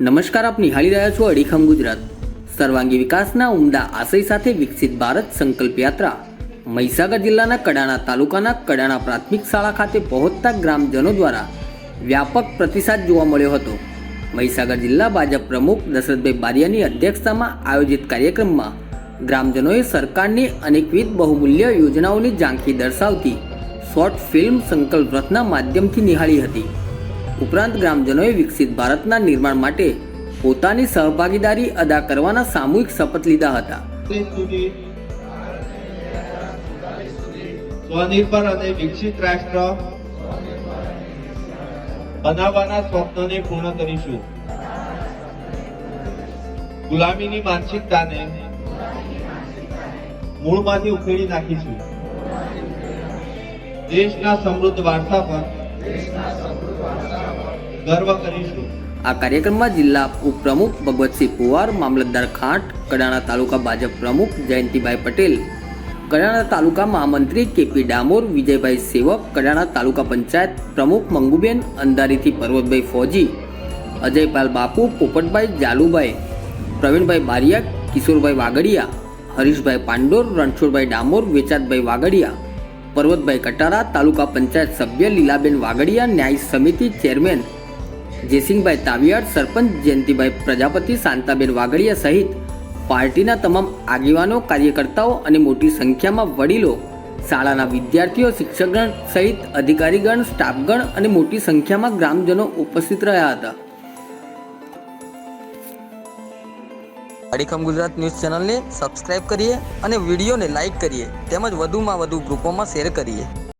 નમસ્કાર, આપ નિહાળી રહ્યા છો અડીખમ ગુજરાત. સર્વાંગી વિકાસના ઉમદા આશય સાથે વિકસિત ભારત સંકલ્પ યાત્રા. મહીસાગર જિલ્લાના કડાણા તાલુકાના કડાણા પ્રાથમિક શાળા ખાતે પહોંચતા ગ્રામજનો દ્વારા વ્યાપક પ્રતિસાદ જોવા મળ્યો હતો. મહીસાગર જિલ્લા ભાજપ પ્રમુખ દશરથભાઈ બારિયાની અધ્યક્ષતામાં આયોજિત કાર્યક્રમમાં ગ્રામજનોએ સરકારની અનેકવિધ બહુમૂલ્ય યોજનાઓની ઝાંખી દર્શાવતી શોર્ટ ફિલ્મ સંકલ્પ રથના માધ્યમથી નિહાળી હતી. ઉપરાંત ગ્રામજનોએ વિકસિત ભારતના નિર્માણ માટે પોતાની સહભાગીદારી અદા કરવાના સામૂહિક શપથ લીધા હતા. સ્વનિર્ભર અને વિકસિત રાષ્ટ્ર બનાવવાના સ્વપ્નને પૂર્ણ કરીશું. ગુલામીની માનસિકતાને મૂળમાંથી ઉખેડી નાખીશું. દેશના સમૃદ્ધ વારસા પર ગર્વ કરીશું. આ કાર્યક્રમમાં જિલ્લા ઉપપ્રમુખ ભગવતસિંહ પુવાર, મામલતદાર ખાંટ, કડાણા તાલુકા ભાજપ પ્રમુખ જયંતિભાઈ પટેલ, કડાણા તાલુકા મહામંત્રી કેપી ડામોર, વિજયભાઈ સેવક, કડાણા તાલુકા પંચાયત પ્રમુખ મંગુબેન, અંધારીથી પર્વતભાઈ ફૌજી, અજયપાલ બાપુ, પોપટભાઈ જાલુભાઈ, પ્રવીણભાઈ બારિયા, કિશોરભાઈ વાગડિયા હરીશભાઈ પાંડોર, રણછોડભાઈ ડામોર, વેચાતભાઈ વાગડિયા પર્વતભાઈ કટારા, તાલુકા પંચાયત સભ્ય લીલાબેન વાગડિયા ન્યાય સમિતિ ચેરમેન જયસિંહભાઈ તાવિયાડ સરપંચ જયંતિભાઈ પ્રજાપતિ, શાંતાબેન વાઘડિયા સહિત પાર્ટીના તમામ આગેવાનો, કાર્યકર્તાઓ અને મોટી સંખ્યામાં વડીલો, શાળાના વિદ્યાર્થીઓ, શિક્ષકગણ સહિત અધિકારીગણ, સ્ટાફગણ અને મોટી સંખ્યામાં ગ્રામજનો ઉપસ્થિત રહ્યા હતા. અડીખમ ગુજરાત ન્યૂઝ ચેનલને સબસ્ક્રાઇબ કરીએ અને વિડીયોને લાઇક કરીએ. તેમજ વધુમાં વધુ ગ્રુપોમાં શેર કરીએ.